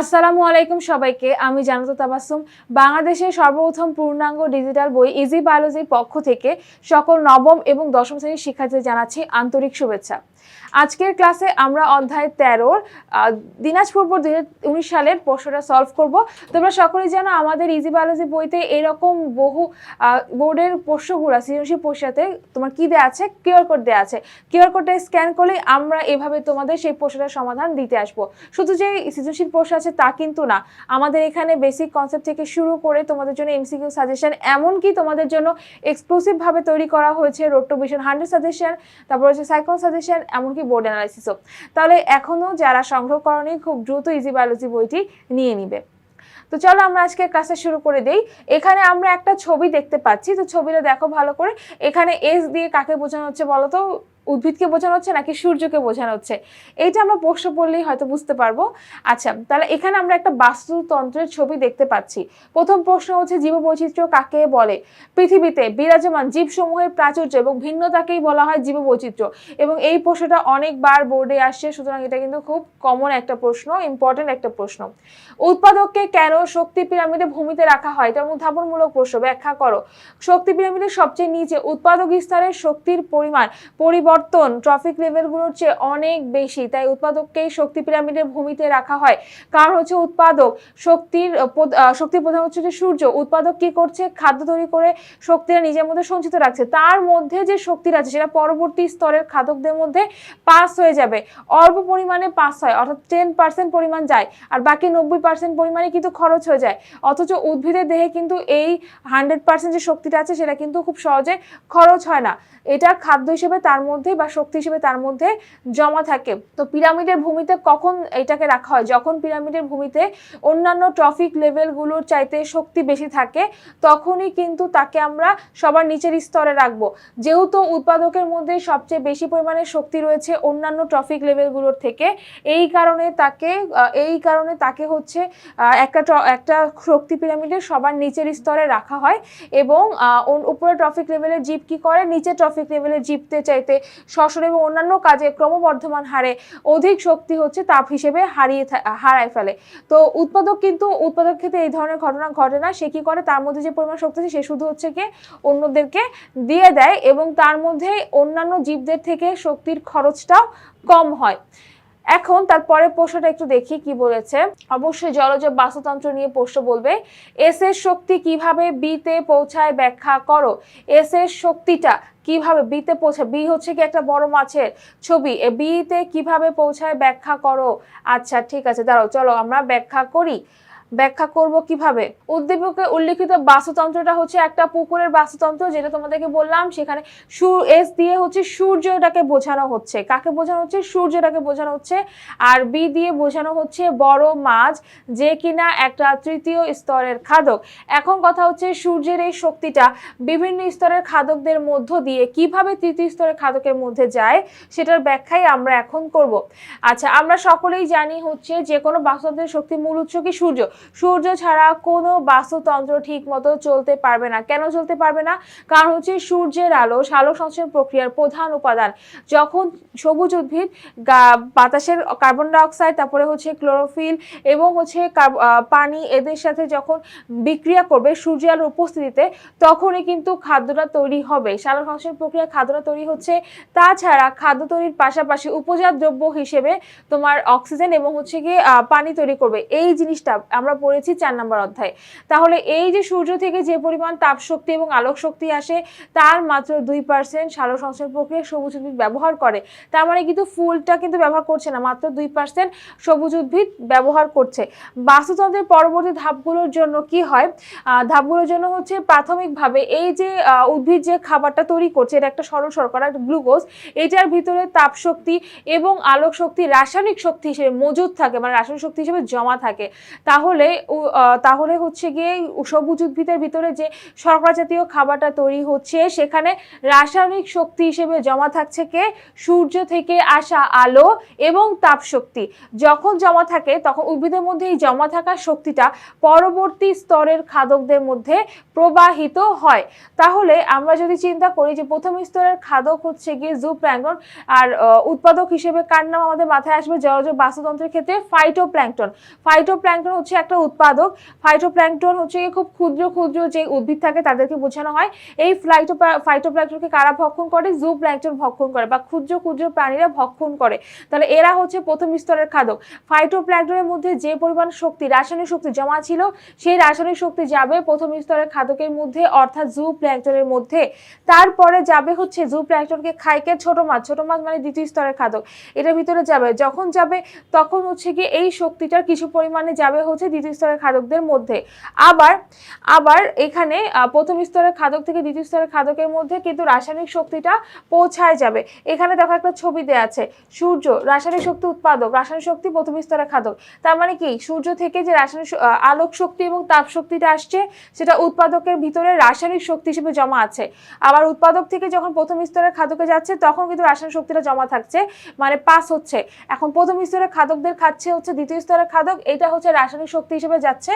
আসসালামু আলাইকুম সবাইকে, আমি জানাতো তাবাসুম। বাংলাদেশের সর্বপ্রথম পূর্ণাঙ্গ ডিজিটাল বই ইজি বায়োলজির পক্ষ থেকে সকল নবম এবং দশম শ্রেণির শিক্ষার্থীদের জানাচ্ছি আন্তরিক শুভেচ্ছা। আজকের ক্লাসে আমরা অধ্যায় তেরোর দিনাজপুর দুই উনিশ সালের প্রশ্নটা সলভ করব। তোমরা সকলেই জানো আমাদের ইজি বায়োলজি বইতে এরকম বহু বোর্ডের প্রশ্নগুলো, সৃজনশীল প্রশ্নতে তোমার কী দেওয়া আছে? কিউআর কোড দেওয়া আছে। কিউআর কোডটা স্ক্যান করলেই আমরা এভাবে তোমাদের সেই প্রশ্নটার সমাধান দিতে আসব। শুধু যে সৃজনশীল প্রশ্ন আছে তা কিন্তু না। আমাদের এখানে বেসিক কনসেপ্ট থেকে শুরু করে তোমাদের জন্য এমসিকিউ সাজেশন এমনকি তোমাদের জন্য এক্সক্লুসিভ ভাবে তৈরি করা হয়েছে road to vision hundred suggestion তারপর হচ্ছে সাইকল সাজেশন এমনকি বোর্ড অ্যানালাইসিসও তাহলে এখনও যারা সংগ্রহ করেনি, খুব দ্রুত ইজি বায়োলজি বইটি নিয়ে নিবে। তো চলো আমরা আজকে ক্লাসটা শুরু করে দেই। এখানে আমরা একটা ছবি দেখতে পাচ্ছি। তো ছবিটা দেখো ভালো করে। এখানে এস দিয়ে কাকে বোঝানো হচ্ছে বলো তো? উদ্ভিদকে বোঝানো হচ্ছে নাকি সূর্যকে বোঝানো হচ্ছে? এইটা আমরা প্রশ্ন পড়লেই হয়তো বুঝতে পারব। আচ্ছা তাহলে এখানে আমরা একটা বাস্তুতন্ত্রের ছবি দেখতে পাচ্ছি। প্রথম প্রশ্ন হচ্ছে জীববৈচিত্র্য কাকে বলে? পৃথিবীতে বিরাজমান জীবসমূহের প্রাচুর্য এবং ভিন্নতাকেই বলা হয় জীববৈচিত্র্য। এবং এই প্রশ্নটা অনেকবার বোর্ডে আসছে, সুতরাং এটা কিন্তু খুব কমন একটা প্রশ্ন ইম্পর্টেন্ট একটা প্রশ্ন। উৎপাদককে কেন শক্তি পিরামিডে ভূমিতে রাখা হয়? এটা উদ্ভাবনমূলক প্রশ্ন, ব্যাখ্যা করো। শক্তি পিরামিডের সবচেয়ে নিচে উৎপাদক স্তরের শক্তির পরিমাণ, পরিবর্তন ট্রফিক লেভেলগুলোর চেয়ে অনেক বেশি, তাই উৎপাদককেই শক্তি পিরামিডের ভূমিতে রাখা হয়। কারণ হচ্ছে উৎপাদক শক্তির শক্তির প্রধান হচ্ছে যে সূর্য। উৎপাদক কি করছে? খাদ্য তৈরি করে শক্তিটা নিজের মধ্যে সঞ্চিত রাখছে। তার মধ্যে যে শক্তিটা আছে, সেটা পরবর্তী স্তরের খাদকদের মধ্যে পাস হয়ে যাবে। অল্প পরিমাণে পাস হয়, অর্থাৎ টেন পার্সেন্ট পরিমাণ যায়, আর বাকি নব্বই পার্সেন্ট পরিমাণে কিন্তু খরচ হয়ে যায়। অথচ উদ্ভিদের দেহে কিন্তু এই হান্ড্রেড পার্সেন্ট যে শক্তিটা আছে, সেটা কিন্তু খুব সহজে খরচ হয় না। এটা খাদ্য হিসেবে তার মধ্যে বা শক্তি হিসেবে তার মধ্যে জমা থাকে। তো পিরামিডের ভূমিতে কখন এটাকে রাখা হয়? যখন পিরামিডের ভূমিতে অন্যান্য ট্রফিক লেভেলগুলোর চাইতে শক্তি বেশি থাকে, তখনই কিন্তু তাকে আমরা সবার নিচের স্তরে রাখব। যেহেতু উৎপাদকের মধ্যে সবচেয়ে বেশি পরিমাণে শক্তি রয়েছে অন্যান্য ট্রফিক লেভেলগুলোর থেকে, এই কারণে তাকে এই কারণে তাকে হচ্ছে একটা একটা শক্তি পিরামিডের সবার নিচের স্তরে রাখা হয় এবং উপরে ট্রফিক লেভেলের জীব কি করে? নিচে ট্রফিক লেভেলের জীবতে চাইতে শ্বসন এবং অন্যান্য কাজে ক্রমবর্ধমান হারে অধিক শক্তি হচ্ছে তাপ হিসেবে হারিয়ে হারায় ফেলে। তো উৎপাদক কিন্তু উৎপাদক ক্ষেত্রে এই ধরনের ঘটনা ঘটে না, সে কি করে? তার মধ্যে যে পরিমাণ শক্তি আছে সে শুধু হচ্ছে কি অন্যদেরকে দিয়ে দেয় এবং তার মধ্যে অন্যান্য জীবদের থেকে শক্তির খরচটাও কম হয়। এখন তারপরে প্রশ্নটা একটু দেখি কি বলেছে। অবশ্যই জলজ বাস্তুতন্ত্র নিয়ে প্রশ্ন বলবে। এস এর শক্তি কীভাবে বিতে পৌঁছায় ব্যাখ্যা করো। এস এর শক্তিটা কীভাবে বিতে পৌঁছায়? বি হচ্ছে কি একটা বড় মাছের ছবি। এ বিতে কীভাবে পৌঁছায় ব্যাখ্যা করো। আচ্ছা ঠিক আছে, দাঁড়াও, চলো আমরা ব্যাখ্যা করি। ব্যাখ্যা করব কীভাবে? উদ্দীপকে উল্লিখিত বাস্তুতন্ত্রটা হচ্ছে একটা পুকুরের বাস্তুতন্ত্র যেটা তোমাদেরকে বললাম। সেখানে সূর এস দিয়ে হচ্ছে সূর্যটাকে বোঝানো হচ্ছে। কাকে বোঝানো হচ্ছে? সূর্যটাকে বোঝানো হচ্ছে। আর বি দিয়ে বোঝানো হচ্ছে বড় মাছ যে কিনা একটা তৃতীয় স্তরের খাদক। এখন কথা হচ্ছে সূর্যের এই শক্তিটা বিভিন্ন স্তরের খাদকদের মধ্য দিয়ে কীভাবে তৃতীয় স্তরের খাদকের মধ্যে যায় সেটার ব্যাখ্যাই আমরা এখন করব। আচ্ছা আমরা সকলেই জানি হচ্ছে যে কোনো বাস্তুতন্ত্রের শক্তির মূল উৎস কি? সূর্য। সূর্য ছাড়া কোনো বাস্তুতন্ত্র ঠিক মতো চলতে পারবে না। কেন চলতে পারবে না? কারণ হচ্ছে সূর্যের আলো সালোক সংশ্লেষণ প্রক্রিয়ার প্রধান উপাদান। যখন সবুজ উদ্ভিদ বাতাসের কার্বন ডাইঅক্সাইড, তারপরে হচ্ছে ক্লোরোফিল এবং হচ্ছে পানি এদের সাথে যখন বিক্রিয়া করবে সূর্যের আলোর উপস্থিতিতে, তখনই কিন্তু খাদ্যটা তৈরি হবে। সালোক সংশ্লেষণ প্রক্রিয়া খাদ্যটা তৈরি হচ্ছে। তাছাড়া খাদ্য তৈরির পাশাপাশি উপজাত দ্রব্য হিসেবে তোমার অক্সিজেন এবং হচ্ছে গিয়ে পানি তৈরি করবে। এই জিনিসটা আমরা পড়েছি চার নম্বর অধ্যায়। তাহলে এই যে সূর্য থেকে যে পরিমাণ তাপ শক্তি এবং আলোক শক্তি আসে, তার মাত্র দুই পার্সেন্ট সালোক সংশ্লেষণ প্রক্রিয়া সবুজ উদ্ভিদ ব্যবহার করে। তার মানে কিন্তু ফুলটা কিন্তু ব্যবহার করছে না, মাত্র দুই পার্সেন্ট সবুজ উদ্ভিদ ব্যবহার করছে। বাস্তুতন্ত্রের পরবর্তী ধাপগুলোর জন্য কি হয়? ধাপগুলোর জন্য হচ্ছে প্রাথমিকভাবে এই যে উদ্ভিদ যে খাবারটা তৈরি করছে, এটা একটা সরল শর্করা গ্লুকোজ, এটার ভিতরে তাপ শক্তি এবং আলোক শক্তি রাসায়নিক শক্তি হিসেবে মজুদ থাকে মানে রাসায়নিক শক্তি হিসেবে জমা থাকে। তাহলে তাহলে তাহলে হচ্ছে গিয়ে সবুজ উদ্ভিদের ভিতরে যে শর্করা জাতীয় খাবারটা তৈরি হচ্ছে, সেখানে রাসায়নিক শক্তি হিসেবে জমা থাকছে কে? সূর্য থেকে আসা আলো এবং তাপ শক্তি যখন জমা থাকে, তখন উদ্ভিদের মধ্যে এই জমা থাকা শক্তিটা পরবর্তী স্তরের খাদকদের মধ্যে প্রবাহিত হয়। তাহলে আমরা যদি চিন্তা করি যে প্রথম স্তরের খাদক হচ্ছে গিয়ে জু প্ল্যাঙ্কটন আর উৎপাদক হিসেবে কার নাম আমাদের মাথায় আসবে? জলজ বাস্তুতন্ত্রের ক্ষেত্রে ফাইটো প্ল্যাঙ্কটন ফাইটোপ্ল্যাঙ্কটন ফাইটোপ্ল্যাঙ্কটন হচ্ছে একটা উৎপাদক ফাইটোপ্ল্যাঙ্কটন হচ্ছে খুব ক্ষুদ্র ক্ষুদ্র যে উদ্ভিদ থাকে তাদেরকে বোঝানো হয়। এই ফ্লাইটো ফাইটোপ্ল্যাঙ্কটনকে কারা ভক্ষণ করে? জু প্ল্যাঙ্কটন ভক্ষণ করে বা ক্ষুদ্র ক্ষুদ্র প্রাণীরা ভক্ষণ করে। তাহলে এরা হচ্ছে প্রথম স্তরের খাদক। ফাইটোপ্ল্যাঙ্কটনের মধ্যে যে পরিমাণ শক্তি, রাসায়নিক শক্তি জমা ছিল, সেই রাসায়নিক শক্তি যাবে প্রথম স্তরের খাদকের মধ্যে, অর্থাৎ জু প্ল্যাঙ্কটনের মধ্যে। তারপরে যাবে হচ্ছে জু প্ল্যাঙ্কটনকে খাইকে ছোট মাছ। ছোট মাছ মানে দ্বিতীয় স্তরের খাদক। এটার ভিতরে যাবে। যখন যাবে, তখন হচ্ছে কি এই শক্তিটার কিছু পরিমাণে যাবে হচ্ছে দ্বিতীয় স্তরের খাদকদের মধ্যে। আবার আবার এখানে প্রথম স্তরের খাদক থেকে দ্বিতীয় স্তরের খাদকের মধ্যে কিন্তু রাসায়নিক শক্তিটা পৌঁছায় যাবে। এখানে দেখো একটা ছবি দেওয়া আছে, সূর্য, রাসায়নিক শক্তি উৎপাদক, রাসায়নিক শক্তি প্রথম স্তরের খাদক। তার মানে কি? সূর্য থেকে যে রাসায়নিক আলোক শক্তি এবং তাপ শক্তিটা আসছে, সেটা উৎপাদকের ভিতরে রাসায়নিক শক্তি হিসেবে জমা আছে। আবার উৎপাদক থেকে যখন প্রথম স্তরের খাদকে যাচ্ছে, তখন কিন্তু রাসায়নিক শক্তিটা জমা থাকছে মানে পাস হচ্ছে। এখন প্রথম স্তরের খাদকদের খাচ্ছে হচ্ছে দ্বিতীয় স্তরের খাদক, এটা হচ্ছে রাসায়নিক শক্তি হিসেবে যাচ্ছে,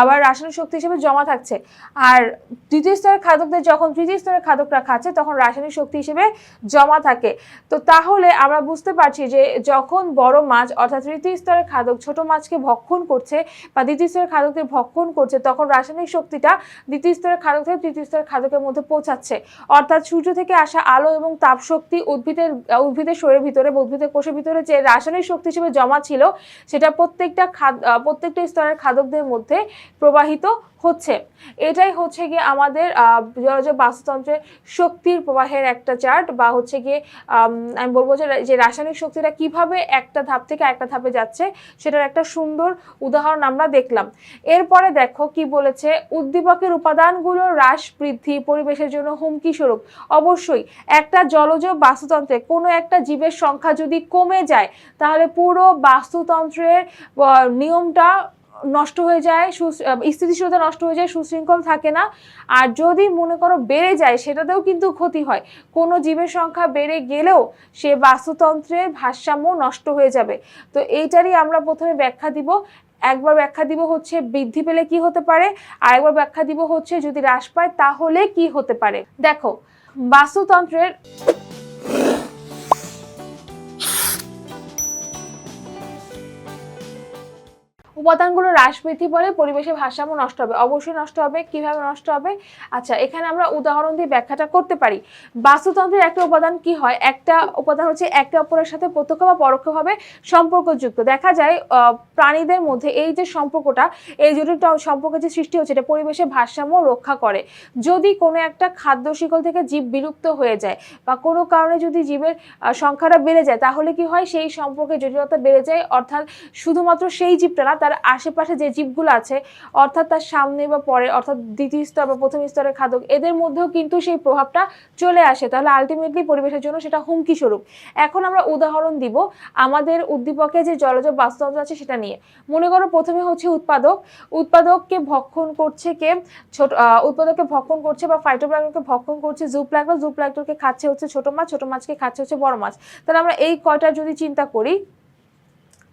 আবার রাসায়নিক শক্তি হিসেবে জমা থাকছে। আর দ্বিতীয় স্তরের খাদকদের যখন তৃতীয় স্তরের খাদকরা খাচ্ছে, তখন রাসায়নিক শক্তি হিসেবে জমা থাকে। তো তাহলে আমরা বুঝতে পারছি যে যখন বড় মাছ, অর্থাৎ তৃতীয় স্তরের খাদক ছোট মাছকে ভক্ষণ করছে বা দ্বিতীয় স্তরের খাদকদের ভক্ষণ করছে, তখন রাসায়নিক শক্তিটা দ্বিতীয় স্তরের খাদক থেকে তৃতীয় স্তরের খাদকের মধ্যে পৌঁছাচ্ছে। অর্থাৎ সূর্য থেকে আসা আলো এবং তাপ শক্তি উদ্ভিদের উদ্ভিদের শরীরের ভিতরে উদ্ভিদের কোষের ভিতরে যে রাসায়নিক শক্তি হিসেবে জমা ছিল, সেটা প্রত্যেকটা প্রত্যেকটা স্তরের খাদকদের মধ্যে প্রবাহিত হচ্ছে। এটাই হচ্ছে গিয়ে আমাদের জলজ বাস্তুতন্ত্রের শক্তির প্রবাহের একটা চার্ট বা হচ্ছে গিয়ে, আমি বলব যে যে রাসায়নিক শক্তিটা কীভাবে একটা ধাপ থেকে একটা ধাপে যাচ্ছে সেটার একটা সুন্দর উদাহরণ আমরা দেখলাম। এরপরে দেখো কি বলেছে, উদ্দীপকের উপাদানগুলো হ্রাস, বৃদ্ধি, পরিবেশের জন্য হুমকি স্বরূপ। অবশ্যই একটা জলজ বাস্তুতন্ত্রে কোনো একটা জীবের সংখ্যা যদি কমে যায়, তাহলে পুরো বাস্তুতন্ত্রের নিয়মটা নষ্ট হয়ে যায় স্থিতিশীলতা নষ্ট হয়ে যায়, সুশৃঙ্খল থাকে না। আর যদি মনে করো বেড়ে যায়, সেটাতেও কিন্তু ক্ষতি হয়। কোনো জীবের সংখ্যা বেড়ে গেলেও সে বাস্তুতন্ত্রের ভারসাম্য নষ্ট হয়ে যাবে। তো এইটারই আমরা প্রথমে ব্যাখ্যা দিব। একবার ব্যাখ্যা দিব হচ্ছে বৃদ্ধি পেলে কি হতে পারে। আর একবার ব্যাখ্যা দিব হচ্ছে যদি হ্রাস পায়, তাহলে কি হতে পারে। দেখো, বাস্তুতন্ত্রের উপাদানগুলো হ্রাস বৃদ্ধি পরে পরিবেশের ভারসাম্য নষ্ট হবে, অবশ্যই নষ্ট হবে, কীভাবে নষ্ট হবে? আচ্ছা এখানে আমরা উদাহরণ দিয়ে ব্যাখ্যাটা করতে পারি। বাস্তুতন্ত্রের একটা উপাদান কি হয়? একটা উপাদান হচ্ছে একে অপরের সাথে প্রত্যক্ষ বা পরোক্ষভাবে সম্পর্কযুক্ত। দেখা যায় প্রাণীদের মধ্যে এই যে সম্পর্কটা, এই জটিল সম্পর্কের যে সৃষ্টি হচ্ছে, এটা পরিবেশের ভারসাম্য রক্ষা করে। যদি কোনো একটা খাদ্য শিকল থেকে জীব বিলুপ্ত হয়ে যায় বা কোনো কারণে যদি জীবের সংখ্যাটা বেড়ে যায়, তাহলে কি হয়? সেই সম্পর্কে জটিলতা বেড়ে যায়। অর্থাৎ শুধুমাত্র সেই জীবটা না আশেপাশে যে জীবগুলো আছে, অর্থাৎ তার সামনে বা পরে, অর্থাৎ দ্বিতীয় স্তর বা প্রথম স্তরের খাদক, এদের মধ্যেও কিন্তু সেই প্রভাবটা চলে আসে। তাহলে আলটিমেটলি পরিবেশের জন্য সেটা হুমকি স্বরূপ। এখন আমরা উদাহরণ দিব আমাদের উদ্দীপকে যে জলজ বাস্তুতন্ত্র আছে সেটা নিয়ে। মনে করো প্রথমে হচ্ছে উৎপাদক। উৎপাদককে ভক্ষণ করছে কে? ছোট উৎপাদককে ভক্ষণ করছে বা ফাইটোপ্ল্যাঙ্কটনকে ভক্ষণ করছে জুপ্ল্যাঙ্কটন জুপ্ল্যাঙ্কটনকে খাচ্ছে হচ্ছে ছোট মাছ, ছোট মাছকে খাচ্ছে হচ্ছে বড় মাছ। তাহলে আমরা এই কয়টা যদি চিন্তা করি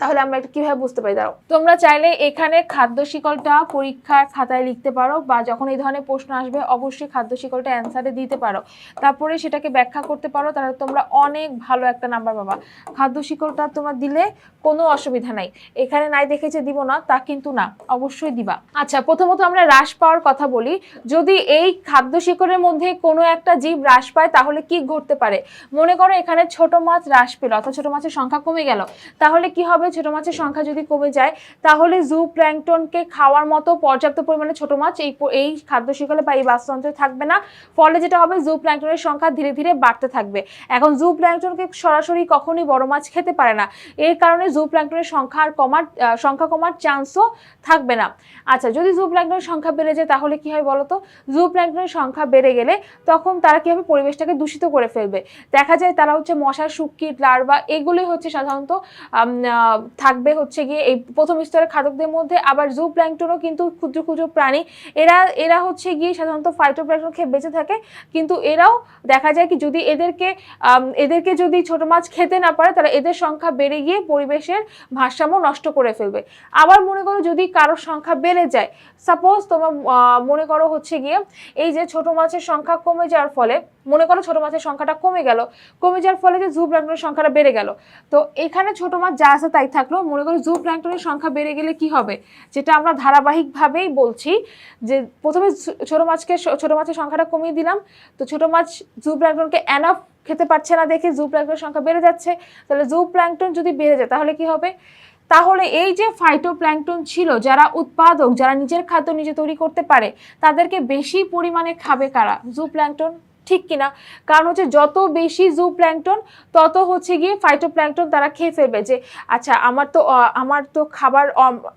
তাহলে আমরা এটা কীভাবে বুঝতে পারি? দাঁড়াও। তোমরা চাইলে এখানে খাদ্য শিকলটা পরীক্ষার খাতায় লিখতে পারো বা যখন এই ধরনের প্রশ্ন আসবে, অবশ্যই খাদ্য শিকলটা অ্যান্সারে দিতে পারো। তারপরে সেটাকে ব্যাখ্যা করতে পারো, তাহলে তোমরা অনেক ভালো একটা নাম্বার পাবা। খাদ্য শিকলটা তোমরা দিলে কোনো অসুবিধা নাই। এখানে নাই দেখেছে দিব না, তা কিন্তু না, অবশ্যই দিবা। আচ্ছা প্রথমত আমরা হ্রাস পাওয়ার কথা বলি। যদি এই খাদ্য শিকড়ের মধ্যে কোনো একটা জীব হ্রাস পায়, তাহলে কি ঘটতে পারে? মনে করো এখানে ছোট মাছ হ্রাস পেল, অর্থাৎ ছোট মাছের সংখ্যা কমে গেল। তাহলে কি হবে? ছোট মাছের সংখ্যা যদি কমে যায়, তাহলে জু প্ল্যাংটনকে খাওয়ার মতো পর্যাপ্ত পরিমাণে ছোট মাছ এই এই খাদ্য শিকলে বা এই বাস্তুতন্ত্রে থাকবে না। ফলে যেটা হবে জু প্ল্যাংটনের সংখ্যা ধীরে ধীরে বাড়তে থাকবে। এখন জু প্ল্যাংটনকে সরাসরি কখনোই বড় মাছ খেতে পারে না। এর কারণে জু প্ল্যাংটনের সংখ্যা আর কমার সংখ্যা কমার চান্সও থাকবে না। আচ্ছা যদি জু প্ল্যাংটনের সংখ্যা বেড়ে যায়, তাহলে কি হয় বলতো? জু প্ল্যাংটনের সংখ্যা বেড়ে গেলে তখন তারা কীভাবে পরিবেশটাকে দূষিত করে ফেলবে। দেখা যায় তারা হচ্ছে মশার শুক্কিট লার্ভা, এগুলোই হচ্ছে সাধারণত থাকবে হচ্ছে গিয়ে এই প্রথম স্তরের খাদকদের মধ্যে। আবার জু প্ল্যাঙ্কটনও কিন্তু ক্ষুদ্র ক্ষুদ্র প্রাণী। এরা এরা হচ্ছে গিয়ে সাধারণত ফাইটোপ্ল্যাঙ্কটন খেয়ে বেঁচে থাকে। কিন্তু এরাও দেখা যায় কি যদি এদেরকে এদেরকে যদি ছোট মাছ খেতে না পারে, তাহলে এদের সংখ্যা বেড়ে গিয়ে পরিবেশের ভারসাম্য নষ্ট করে ফেলবে। আবার মনে করো যদি কারোর সংখ্যা বেড়ে যায় সাপোজ তোমার মনে করো হচ্ছে গিয়ে এই যে ছোট মাছের সংখ্যা কমে যাওয়ার ফলে মনে করো ছোট মাছের সংখ্যাটা কমে গেল, কমে যাওয়ার ফলে যে জু প্ল্যাঙ্কটনের সংখ্যাটা বেড়ে গেল। তো এখানে ছোট মাছ যা আছে তাই থাকল, মনে করো জু প্ল্যাঙ্কটনের সংখ্যা বেড়ে গেলে কি হবে? যেটা আমরা ধারাবাহিকভাবেই বলছি যে প্রথমে ছোট মাছকে ছোট মাছের সংখ্যাটা কমিয়ে দিলাম। তো ছোট মাছ জু প্ল্যাঙ্কটনকে এনাফ খেতে পারছে না দেখে জু প্ল্যাঙ্কটনের সংখ্যা বেড়ে যাচ্ছে। তাহলে জু প্ল্যাঙ্কটন যদি বেড়ে যায় তাহলে কি হবে? তাহলে এই যে ফাইটো ফাইটোপ্ল্যাঙ্কটন ছিল, যারা উৎপাদক, যারা নিজের খাদ্য নিজে তৈরি করতে পারে, তাদেরকে বেশি পরিমাণে খাবে কারা? জু প্ল্যাঙ্কটন ঠিক কিনা? কারণ হচ্ছে যত বেশি জু প্ল্যাংটন তত হচ্ছে গিয়ে ফাইটো প্ল্যাংটন তারা খেয়ে ফেলবে যে আচ্ছা আমার তো আমার তো খাবার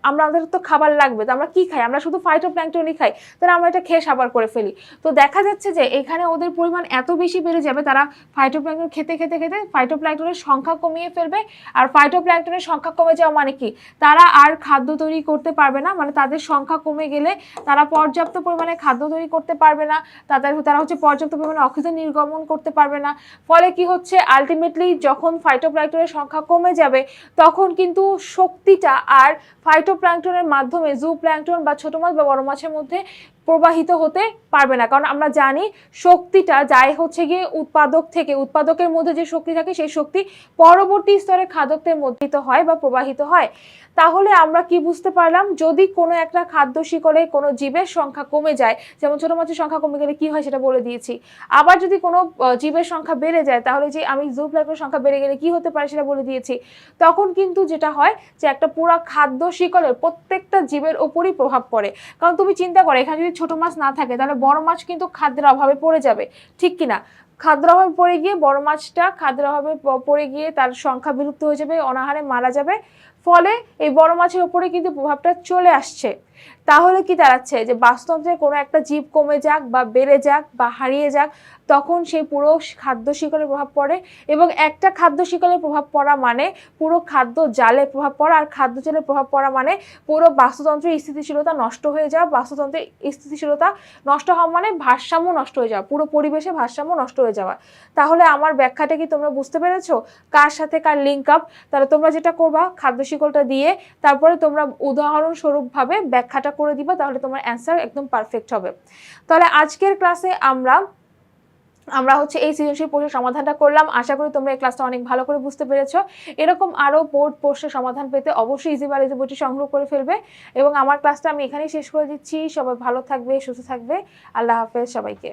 আমরা, আমাদের তো খাবার লাগবে, তো আমরা কি খাই? আমরা শুধু ফাইটো প্ল্যাংটনই খাই, তাহলে আমরা এটা খেয়ে সাবার করে ফেলি। তো দেখা যাচ্ছে যে, এখানে ওদের পরিমাণ এত বেশি বেড়ে যাবে, তারা ফাইটো প্ল্যাংটন খেতে খেতে খেতে ফাইটো প্ল্যাংটনের সংখ্যা কমিয়ে ফেলবে। আর ফাইটো প্ল্যাংটনের সংখ্যা কমে যাওয়া মানে কি? তারা আর খাদ্য তৈরি করতে পারবে না মানে তাদের সংখ্যা কমে গেলে তারা পর্যাপ্ত পরিমাণে খাদ্য তৈরি করতে পারবে না, তাদের, তারা হচ্ছে পর্যাপ্ত পরিমাণে অক্সিজেন নির্গমন করতে পারবে না। ফলে কি হচ্ছে? আলটিমেটলি যখন ফাইটোপ্ল্যাংটনের সংখ্যা কমে যাবে, তখন কিন্তু শক্তিটা আর ফাইটোপ্ল্যাংটনের মাধ্যমে জু প্ল্যাংটন বা ছোট মাছ বা বড় মাছের মধ্যে প্রবাহিত হতে পারবে না। কারণ আমরা জানি শক্তিটা যায় হচ্ছে গিয়ে উৎপাদক থেকে, উৎপাদকের মধ্যে যে শক্তি থাকে সেই শক্তি পরবর্তী স্তরে খাদকদের মধ্যে হয় বা প্রবাহিত হয়। তাহলে আমরা কি বুঝতে পারলাম? যদি কোনো একটা খাদ্য শিকড়ে কোনো জীবের সংখ্যা কমে যায়, যেমন ছোটো মাছের সংখ্যা কমে গেলে কি হয় সেটা বলে দিয়েছি। আবার যদি কোনো জীবের সংখ্যা বেড়ে যায়, তাহলে যে আমি জু প্ল্যাঙ্কটনের সংখ্যা বেড়ে গেলে কি হতে পারে সেটা বলে দিয়েছি। তখন কিন্তু যেটা হয় যে একটা পুরা খাদ্য শিকড়ের প্রত্যেকটা জীবের ওপরই প্রভাব পড়ে। কারণ তুমি চিন্তা করো, এখানে যদি ছোট মাছ না থাকে, তাহলে বড় মাছ কিন্তু খাদ্যের অভাবে পড়ে যাবে। ঠিক কিনা? খাদ্যের অভাবে পড়ে গিয়ে বড় মাছটা খাদ্যের অভাবে পড়ে গিয়ে তার সংখ্যা বিলুপ্ত হয়ে যাবে, অনাহারে মারা যাবে। ফলে এই বড় মাছের উপরে কিন্তু প্রভাবটা চলে আসছে। তাহলে কি দাঁড়াচ্ছে? যে বাস্তুতন্ত্রের কোনো একটা জীব কমে যাক বা বেড়ে যাক বা হারিয়ে যাক তখন সেই পুরো খাদ্য শিকলের প্রভাব পড়ে এবং একটা খাদ্য শিকলের প্রভাব পড়া মানে পুরো খাদ্য জালে প্রভাব পড়া আর খাদ্য জালে প্রভাব পড়া মানে পুরো বাস্তুতন্ত্রের স্থিতিশীলতা নষ্ট হয়ে যাওয়া, বাস্তুতন্ত্রের স্থিতিশীলতা নষ্ট হওয়া মানে ভারসাম্য নষ্ট হয়ে যাওয়া, পুরো পরিবেশে ভারসাম্য নষ্ট হয়ে যাওয়া। তাহলে আমার ব্যাখ্যাটা কি তোমরা বুঝতে পেরেছ? কার সাথে কার লিঙ্ক আপ তাহলে তোমরা যেটা করবা, খাদ্য শিকলটা দিয়ে তারপরে তোমরা উদাহরণস্বরূপভাবে ব্যাখ্যাটা করে দিবা, তাহলে তোমার অ্যান্সার একদম পারফেক্ট হবে। তাহলে আজকের ক্লাসে আমরা আমরা হচ্ছে এই সৃজনশীল প্রশ্নের সমাধানটা করলাম। আশা করি তোমরা এই ক্লাসটা অনেক ভালো করে বুঝতে পেরেছ। এরকম আরও বোর্ড প্রশ্নের সমাধান পেতে অবশ্যই ইজি বা ইজি বইটি সংগ্রহ করে ফেলবে এবং আমার ক্লাসটা আমি এখানেই শেষ করে দিচ্ছি। সবাই ভালো থাকবে, সুস্থ থাকবে। আল্লাহ হাফেজ সবাইকে।